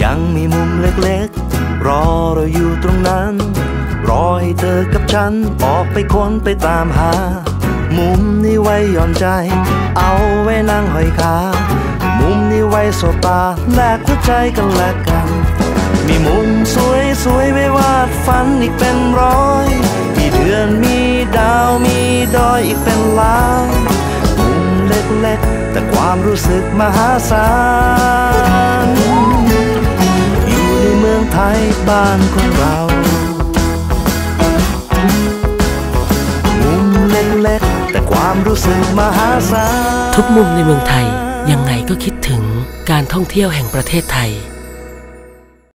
ยังมีมุมเล็กๆ รอเราอยู่ตรงนั้น รอให้เธอกับฉันออกไปค้นไปตามหา มุมนี้ไว้ย่อนใจ เอาไว้นั่งห้อยขา มุมนี้ไว้สบตาแลกหัวใจกันและกัน มีมุมสวยสวยๆไว้วาดฝันอีกเป็นร้อย มีเดือนมีดาวมีดอยอีกเป็นล้านมุมเล็กๆ แต่ความรู้สึกมหาศาล บ้านของเรามุมเล็กๆแต่ความรู้สึกมหาศาลทุกมุมในเมืองไทยยังไงก็คิดถึงการท่องเที่ยวแห่งประเทศไทย